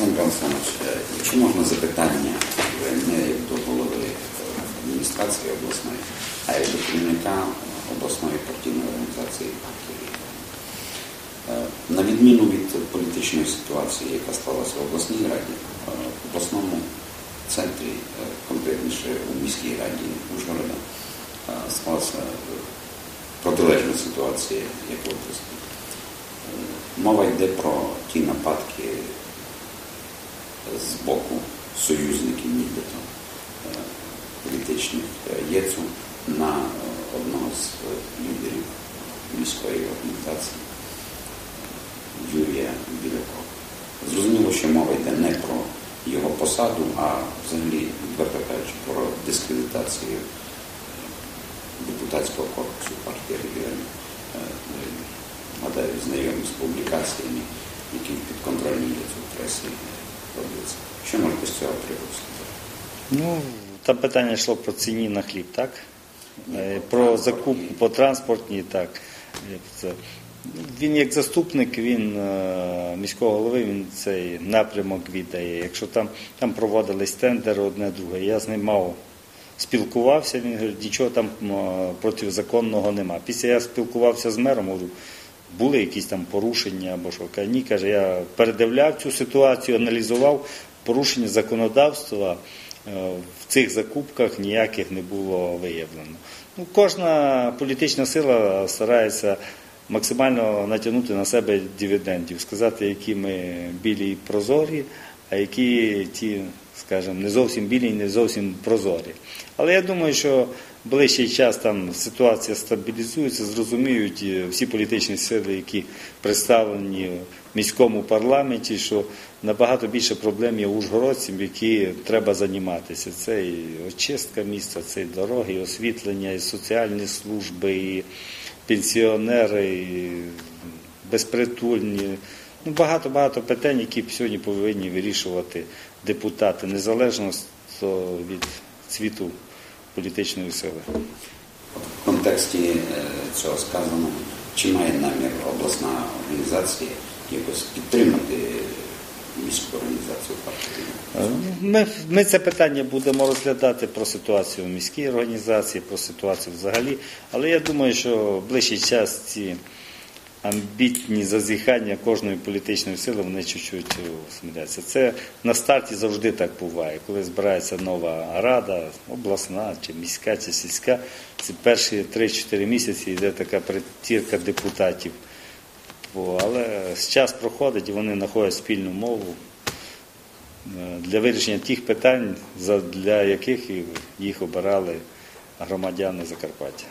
Олександр Олександрович, е, чи можна запитання е, не як до голови е, адміністрації обласної, а як до керівника обласної партійної організації партії? Е, На відміну від політичної ситуації, яка сталася в обласній раді, е, в обласному центрі, е, конкретніше у міській раді Ужгорода, е, склалася е, протилежна ситуація, як в області. Е, Мова йде про ті нападки з боку союзників нібито е, політичних е, ЄЦУ на е, одного з лідерів міської організації Юрія Білякова. Зрозуміло, що мова йде не про його посаду, а взагалі, відверто кажучи, про дискредитацію депутатського корпусу партії регіонів. Гадаю, знайомі з публікаціями, які підконтрольні є в пресі робляться. Що можете з цього приводу сказати? Ну, там питання йшло про ціні на хліб, так? Е, Про закупку по транспортній, так. Це. Він як заступник, він е, міського голови, він цей напрямок віддає. Якщо там, там проводились тендери одне друге, я з ним мав спілкувався, він говорить, нічого там е, протизаконного нема. Після я спілкувався з мером, говорю, були якісь там порушення або що. Ні, каже, я передивляв цю ситуацію, аналізував порушення законодавства. е, В цих закупках ніяких не було виявлено. Ну, кожна політична сила старається максимально натягнути на себе дивідендів, сказати, які ми білі і прозорі, а які ті, скажімо, не зовсім білі і не зовсім прозорі. Але я думаю, що ближчий час там ситуація стабілізується, зрозуміють е, всі політичні сили, які представлені в міському парламенті, що набагато більше проблем є у ужгородців, які треба займатися. Це і очистка міста, це і дороги, і освітлення, і соціальні служби, і пенсіонери, і безпритульні. Ну, багато-багато питань, які сьогодні повинні вирішувати депутати, незалежно від цвіту політичної сили. В контексті е, цього сказано, чи має намір обласна організація якось підтримати міську організацію партії? Ми, ми це питання будемо розглядати про ситуацію в міській організації, про ситуацію взагалі. Але я думаю, що в ближчий час ці амбітні зазіхання кожної політичної сили вони чуть-чуть усміляться. Це на старті завжди так буває. Коли збирається нова рада, обласна чи міська, чи сільська, це перші 3-4 місяці йде така притірка депутатів. Але час проходить і вони знаходять спільну мову е, для вирішення тих питань, для яких їх обирали громадяни Закарпаття.